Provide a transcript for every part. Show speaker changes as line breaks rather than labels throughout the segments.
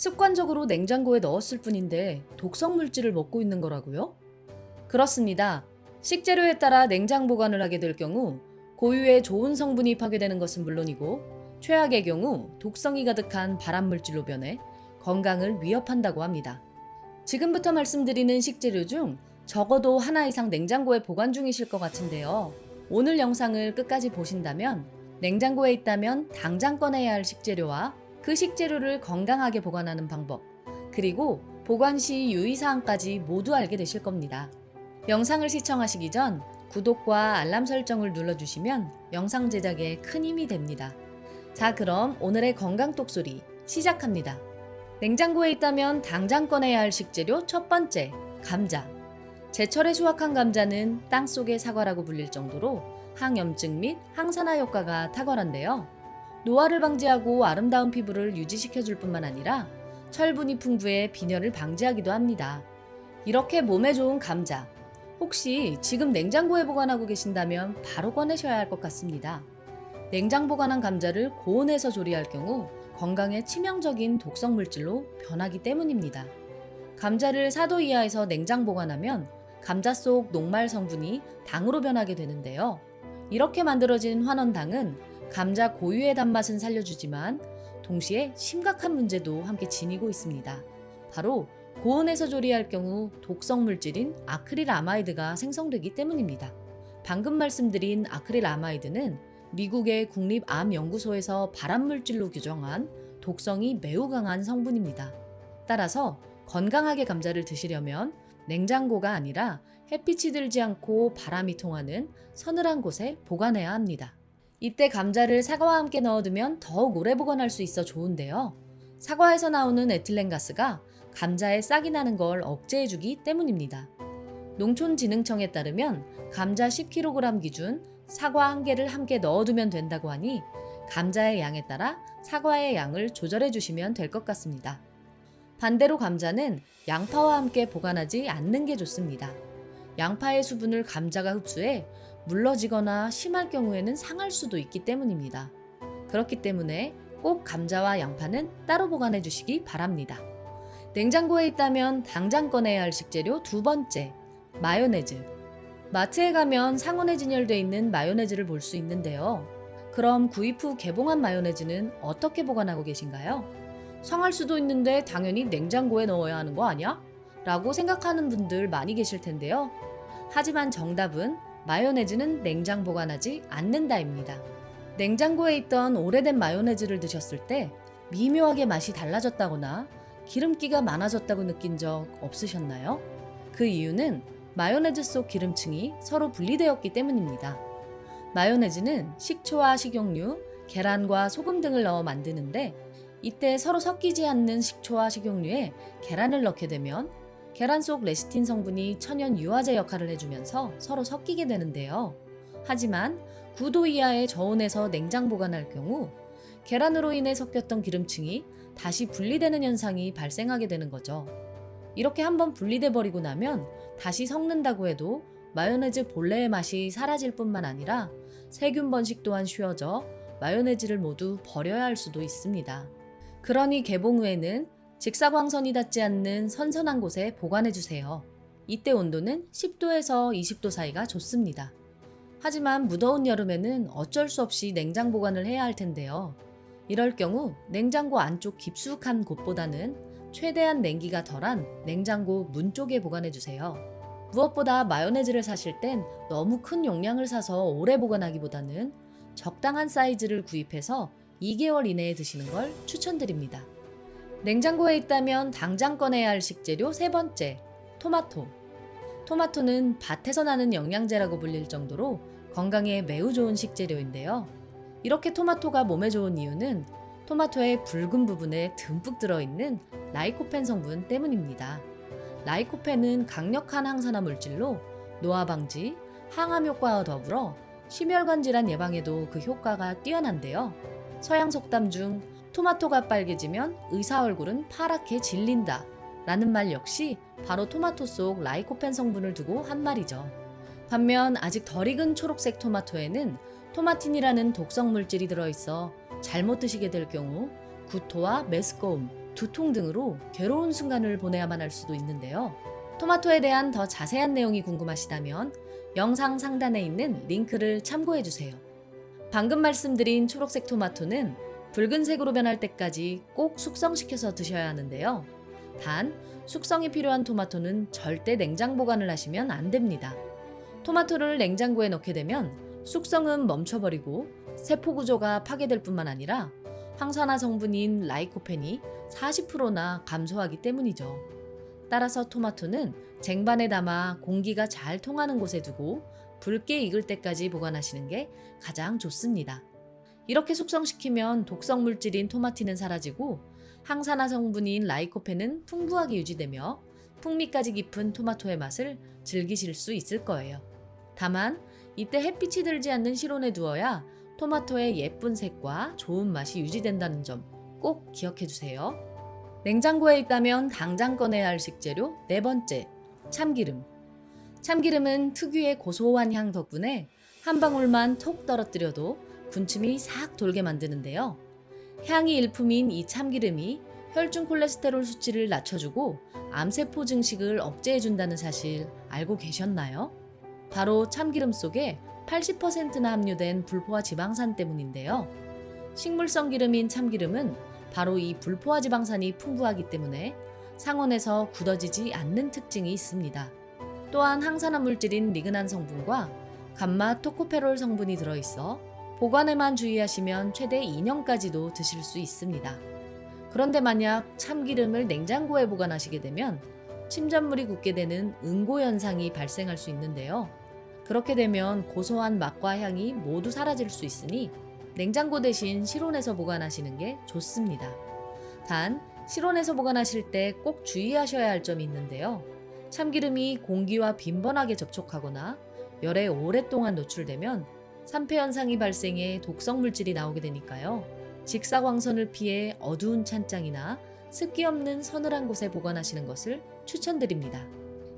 습관적으로 냉장고에 넣었을 뿐인데 독성 물질을 먹고 있는 거라고요? 그렇습니다. 식재료에 따라 냉장 보관을 하게 될 경우 고유의 좋은 성분이 파괴되는 것은 물론이고 최악의 경우 독성이 가득한 발암 물질로 변해 건강을 위협한다고 합니다. 지금부터 말씀드리는 식재료 중 적어도 하나 이상 냉장고에 보관 중이실 것 같은데요. 오늘 영상을 끝까지 보신다면 냉장고에 있다면 당장 꺼내야 할 식재료와 그 식재료를 건강하게 보관하는 방법, 그리고 보관 시 유의사항까지 모두 알게 되실 겁니다. 영상을 시청하시기 전 구독과 알람 설정을 눌러주시면 영상 제작에 큰 힘이 됩니다. 자, 그럼 오늘의 건강 똑소리 시작합니다. 냉장고에 있다면 당장 꺼내야 할 식재료 첫 번째, 감자. 제철에 수확한 감자는 땅 속의 사과라고 불릴 정도로 항염증 및 항산화 효과가 탁월한데요. 노화를 방지하고 아름다운 피부를 유지시켜 줄 뿐만 아니라 철분이 풍부해 빈혈을 방지하기도 합니다. 이렇게 몸에 좋은 감자. 혹시 지금 냉장고에 보관하고 계신다면 바로 꺼내셔야 할 것 같습니다. 냉장 보관한 감자를 고온에서 조리할 경우 건강에 치명적인 독성 물질로 변하기 때문입니다. 감자를 4도 이하에서 냉장 보관하면 감자 속 녹말 성분이 당으로 변하게 되는데요. 이렇게 만들어진 환원당은 감자 고유의 단맛은 살려주지만 동시에 심각한 문제도 함께 지니고 있습니다. 바로 고온에서 조리할 경우 독성 물질인 아크릴 아마이드가 생성되기 때문입니다. 방금 말씀드린 아크릴 아마이드는 미국의 국립암연구소에서 발암물질로 규정한 독성이 매우 강한 성분입니다. 따라서 건강하게 감자를 드시려면 냉장고가 아니라 햇빛이 들지 않고 바람이 통하는 서늘한 곳에 보관해야 합니다. 이때 감자를 사과와 함께 넣어두면 더욱 오래 보관할 수 있어 좋은데요. 사과에서 나오는 에틸렌가스가 감자에 싹이 나는 걸 억제해주기 때문입니다. 농촌진흥청에 따르면 감자 10kg 기준 사과 1개를 함께 넣어두면 된다고 하니 감자의 양에 따라 사과의 양을 조절해 주시면 될 것 같습니다. 반대로 감자는 양파와 함께 보관하지 않는 게 좋습니다. 양파의 수분을 감자가 흡수해 물러지거나 심할 경우에는 상할 수도 있기 때문입니다. 그렇기 때문에 꼭 감자와 양파는 따로 보관해 주시기 바랍니다. 냉장고에 있다면 당장 꺼내야 할 식재료 두 번째, 마요네즈. 마트에 가면 상온에 진열되어 있는 마요네즈를 볼 수 있는데요. 그럼 구입 후 개봉한 마요네즈는 어떻게 보관하고 계신가요? 상할 수도 있는데 당연히 냉장고에 넣어야 하는 거 아니야? 라고 생각하는 분들 많이 계실 텐데요. 하지만 정답은 마요네즈는 냉장 보관하지 않는다입니다. 냉장고에 있던 오래된 마요네즈를 드셨을 때 미묘하게 맛이 달라졌다거나 기름기가 많아졌다고 느낀 적 없으셨나요? 그 이유는 마요네즈 속 기름층이 서로 분리되었기 때문입니다. 마요네즈는 식초와 식용유, 계란과 소금 등을 넣어 만드는데 이때 서로 섞이지 않는 식초와 식용유에 계란을 넣게 되면 계란 속 레시틴 성분이 천연 유화제 역할을 해주면서 서로 섞이게 되는데요. 하지만 9도 이하의 저온에서 냉장 보관할 경우 계란으로 인해 섞였던 기름층이 다시 분리되는 현상이 발생하게 되는 거죠. 이렇게 한번 분리돼 버리고 나면 다시 섞는다고 해도 마요네즈 본래의 맛이 사라질 뿐만 아니라 세균 번식 또한 쉬워져 마요네즈를 모두 버려야 할 수도 있습니다. 그러니 개봉 후에는 직사광선이 닿지 않는 선선한 곳에 보관해 주세요. 이때 온도는 10도에서 20도 사이가 좋습니다. 하지만 무더운 여름에는 어쩔 수 없이 냉장 보관을 해야 할 텐데요. 이럴 경우 냉장고 안쪽 깊숙한 곳보다는 최대한 냉기가 덜한 냉장고 문 쪽에 보관해 주세요. 무엇보다 마요네즈를 사실 땐 너무 큰 용량을 사서 오래 보관하기보다는 적당한 사이즈를 구입해서 2개월 이내에 드시는 걸 추천드립니다. 냉장고에 있다면 당장 꺼내야 할 식재료 세 번째, 토마토. 토마토는 밭에서 나는 영양제라고 불릴 정도로 건강에 매우 좋은 식재료인데요. 이렇게 토마토가 몸에 좋은 이유는 토마토의 붉은 부분에 듬뿍 들어있는 라이코펜 성분 때문입니다. 라이코펜은 강력한 항산화 물질로 노화 방지, 항암 효과와 더불어 심혈관 질환 예방에도 그 효과가 뛰어난데요. 서양 속담 중 토마토가 빨개지면 의사 얼굴은 파랗게 질린다 라는 말 역시 바로 토마토 속 라이코펜 성분을 두고 한 말이죠. 반면 아직 덜 익은 초록색 토마토에는 토마틴이라는 독성 물질이 들어있어 잘못 드시게 될 경우 구토와 메스꺼움, 두통 등으로 괴로운 순간을 보내야만 할 수도 있는데요. 토마토에 대한 더 자세한 내용이 궁금하시다면 영상 상단에 있는 링크를 참고해 주세요. 방금 말씀드린 초록색 토마토는 붉은색으로 변할 때까지 꼭 숙성시켜서 드셔야 하는데요. 단, 숙성이 필요한 토마토는 절대 냉장 보관을 하시면 안 됩니다. 토마토를 냉장고에 넣게 되면 숙성은 멈춰버리고 세포 구조가 파괴될 뿐만 아니라 항산화 성분인 라이코펜이 40%나 감소하기 때문이죠. 따라서 토마토는 쟁반에 담아 공기가 잘 통하는 곳에 두고 붉게 익을 때까지 보관하시는 게 가장 좋습니다. 이렇게 숙성시키면 독성 물질인 토마티는 사라지고 항산화 성분인 라이코펜은 풍부하게 유지되며 풍미까지 깊은 토마토의 맛을 즐기실 수 있을 거예요. 다만 이때 햇빛이 들지 않는 실온에 두어야 토마토의 예쁜 색과 좋은 맛이 유지된다는 점 꼭 기억해 주세요. 냉장고에 있다면 당장 꺼내야 할 식재료 네 번째, 참기름. 참기름은 특유의 고소한 향 덕분에 한 방울만 톡 떨어뜨려도 군침이 싹 돌게 만드는데요. 향이 일품인 이 참기름이 혈중 콜레스테롤 수치를 낮춰주고 암세포 증식을 억제해준다는 사실 알고 계셨나요? 바로 참기름 속에 80%나 함유된 불포화 지방산 때문인데요. 식물성 기름인 참기름은 바로 이 불포화 지방산이 풍부하기 때문에 상온에서 굳어지지 않는 특징이 있습니다. 또한 항산화 물질인 리그난 성분과 감마 토코페롤 성분이 들어있어 보관에만 주의하시면 최대 2년까지도 드실 수 있습니다. 그런데 만약 참기름을 냉장고에 보관하시게 되면 침전물이 굳게 되는 응고 현상이 발생할 수 있는데요. 그렇게 되면 고소한 맛과 향이 모두 사라질 수 있으니 냉장고 대신 실온에서 보관하시는 게 좋습니다. 단, 실온에서 보관하실 때 꼭 주의하셔야 할 점이 있는데요. 참기름이 공기와 빈번하게 접촉하거나 열에 오랫동안 노출되면 산패 현상이 발생해 독성 물질이 나오게 되니까요. 직사광선을 피해 어두운 찬장이나 습기 없는 서늘한 곳에 보관하시는 것을 추천드립니다.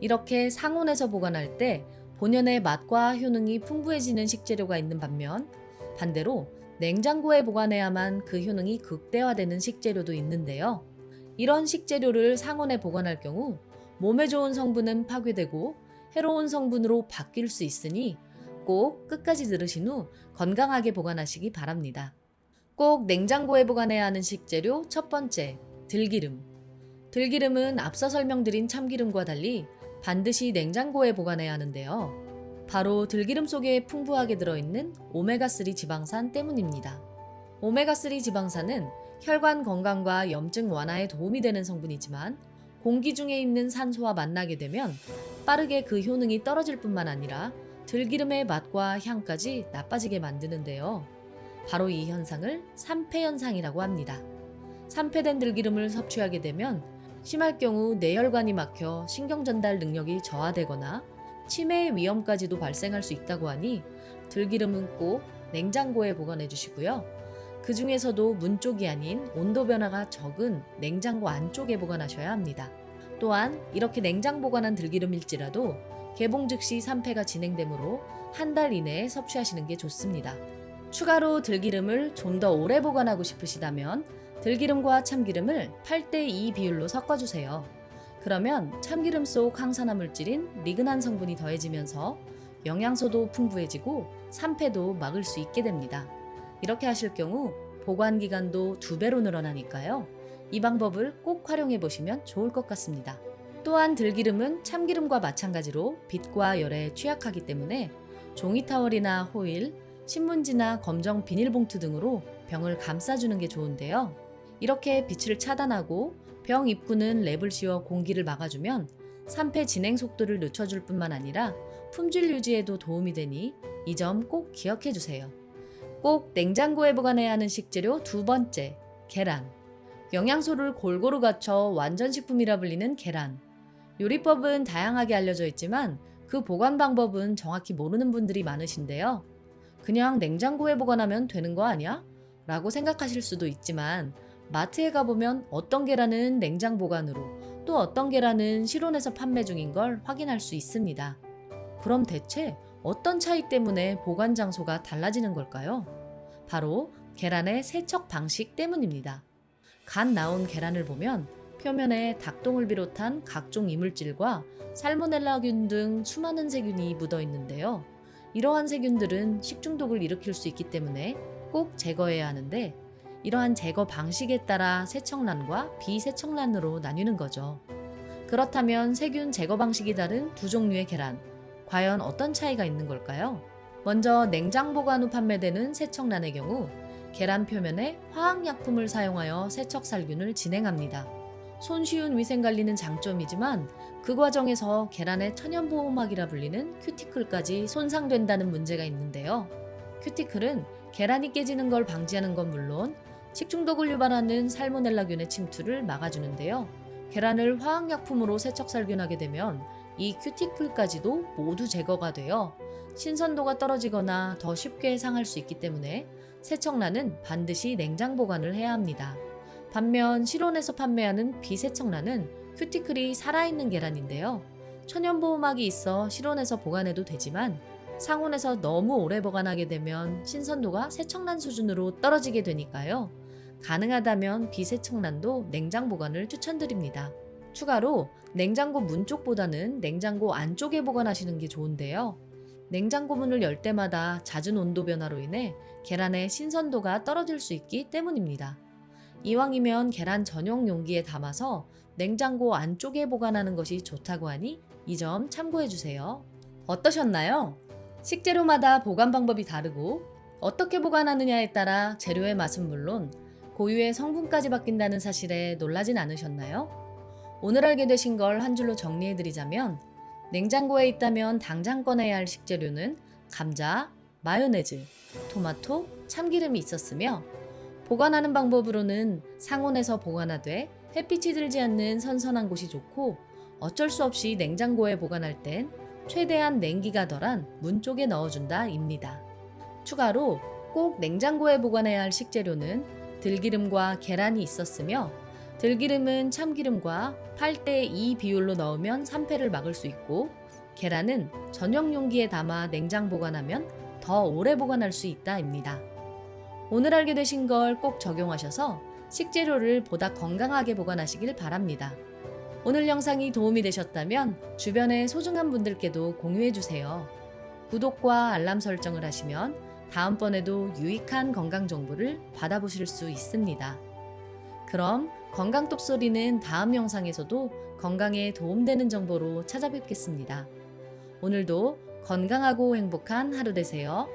이렇게 상온에서 보관할 때 본연의 맛과 효능이 풍부해지는 식재료가 있는 반면 반대로 냉장고에 보관해야만 그 효능이 극대화되는 식재료도 있는데요. 이런 식재료를 상온에 보관할 경우 몸에 좋은 성분은 파괴되고 해로운 성분으로 바뀔 수 있으니 꼭 끝까지 들으신 후 건강하게 보관하시기 바랍니다. 꼭 냉장고에 보관해야 하는 식재료 첫 번째, 들기름. 들기름은 앞서 설명드린 참기름과 달리 반드시 냉장고에 보관해야 하는데요. 바로 들기름 속에 풍부하게 들어있는 오메가3 지방산 때문입니다. 오메가3 지방산은 혈관 건강과 염증 완화에 도움이 되는 성분이지만 공기 중에 있는 산소와 만나게 되면 빠르게 그 효능이 떨어질 뿐만 아니라 들기름의 맛과 향까지 나빠지게 만드는데요. 바로 이 현상을 산패 현상이라고 합니다. 산패된 들기름을 섭취하게 되면 심할 경우 뇌혈관이 막혀 신경 전달 능력이 저하되거나 치매의 위험까지도 발생할 수 있다고 하니 들기름은 꼭 냉장고에 보관해 주시고요. 그 중에서도 문 쪽이 아닌 온도 변화가 적은 냉장고 안쪽에 보관하셔야 합니다. 또한 이렇게 냉장 보관한 들기름일지라도 개봉 즉시 산패가 진행되므로 한 달 이내에 섭취하시는 게 좋습니다. 추가로 들기름을 좀 더 오래 보관하고 싶으시다면 들기름과 참기름을 8대2 비율로 섞어주세요. 그러면 참기름 속 항산화 물질인 리그난 성분이 더해지면서 영양소도 풍부해지고 산패도 막을 수 있게 됩니다. 이렇게 하실 경우 보관 기간도 두 배로 늘어나니까요. 이 방법을 꼭 활용해 보시면 좋을 것 같습니다. 또한 들기름은 참기름과 마찬가지로 빛과 열에 취약하기 때문에 종이 타월이나 호일, 신문지나 검정 비닐봉투 등으로 병을 감싸주는 게 좋은데요. 이렇게 빛을 차단하고 병 입구는 랩을 씌워 공기를 막아주면 산패 진행 속도를 늦춰줄 뿐만 아니라 품질 유지에도 도움이 되니 이 점 꼭 기억해 주세요. 꼭 냉장고에 보관해야 하는 식재료 두 번째, 계란. 영양소를 골고루 갖춰 완전식품이라 불리는 계란. 요리법은 다양하게 알려져 있지만 그 보관 방법은 정확히 모르는 분들이 많으신데요. 그냥 냉장고에 보관하면 되는 거 아니야? 라고 생각하실 수도 있지만 마트에 가보면 어떤 계란은 냉장 보관으로 또 어떤 계란은 실온에서 판매 중인 걸 확인할 수 있습니다. 그럼 대체 어떤 차이 때문에 보관 장소가 달라지는 걸까요? 바로 계란의 세척 방식 때문입니다. 갓 나온 계란을 보면 표면에 닭똥을 비롯한 각종 이물질과 살모넬라균 등 수많은 세균이 묻어 있는데요. 이러한 세균들은 식중독을 일으킬 수 있기 때문에 꼭 제거해야 하는데 이러한 제거 방식에 따라 세척란과 비세척란으로 나뉘는 거죠. 그렇다면 세균 제거 방식이 다른 두 종류의 계란, 과연 어떤 차이가 있는 걸까요? 먼저 냉장 보관 후 판매되는 세척란의 경우 계란 표면에 화학약품을 사용하여 세척 살균을 진행합니다. 손쉬운 위생 관리는 장점이지만 그 과정에서 계란의 천연보호막이라 불리는 큐티클까지 손상된다는 문제가 있는데요. 큐티클은 계란이 깨지는 걸 방지하는 건 물론 식중독을 유발하는 살모넬라균의 침투를 막아주는데요. 계란을 화학약품으로 세척 살균하게 되면 이 큐티클까지도 모두 제거가 되어 신선도가 떨어지거나 더 쉽게 상할 수 있기 때문에 세척란은 반드시 냉장 보관을 해야 합니다. 반면 실온에서 판매하는 비세척란은 큐티클이 살아있는 계란인데요. 천연보호막이 있어 실온에서 보관해도 되지만 상온에서 너무 오래 보관하게 되면 신선도가 세척란 수준으로 떨어지게 되니까요. 가능하다면 비세척란도 냉장 보관을 추천드립니다. 추가로 냉장고 문 쪽보다는 냉장고 안쪽에 보관하시는 게 좋은데요. 냉장고 문을 열 때마다 잦은 온도 변화로 인해 계란의 신선도가 떨어질 수 있기 때문입니다. 이왕이면 계란 전용 용기에 담아서 냉장고 안쪽에 보관하는 것이 좋다고 하니 이 점 참고해 주세요. 어떠셨나요? 식재료마다 보관 방법이 다르고 어떻게 보관하느냐에 따라 재료의 맛은 물론 고유의 성분까지 바뀐다는 사실에 놀라진 않으셨나요? 오늘 알게 되신 걸 한 줄로 정리해 드리자면 냉장고에 있다면 당장 꺼내야 할 식재료는 감자, 마요네즈, 토마토, 참기름이 있었으며 보관하는 방법으로는 상온에서 보관하되 햇빛이 들지 않는 선선한 곳이 좋고 어쩔 수 없이 냉장고에 보관할 땐 최대한 냉기가 덜한 문 쪽에 넣어준다 입니다. 추가로 꼭 냉장고에 보관해야 할 식재료는 들기름과 계란이 있었으며 들기름은 참기름과 8대 2 비율로 넣으면 산패를 막을 수 있고 계란은 전용 용기에 담아 냉장 보관하면 더 오래 보관할 수 있다입니다. 오늘 알게 되신 걸 꼭 적용하셔서 식재료를 보다 건강하게 보관하시길 바랍니다. 오늘 영상이 도움이 되셨다면 주변의 소중한 분들께도 공유해 주세요. 구독과 알람 설정을 하시면 다음번에도 유익한 건강 정보를 받아보실 수 있습니다. 그럼 건강 톡소리는 다음 영상에서도 건강에 도움되는 정보로 찾아뵙겠습니다. 오늘도 건강하고 행복한 하루 되세요.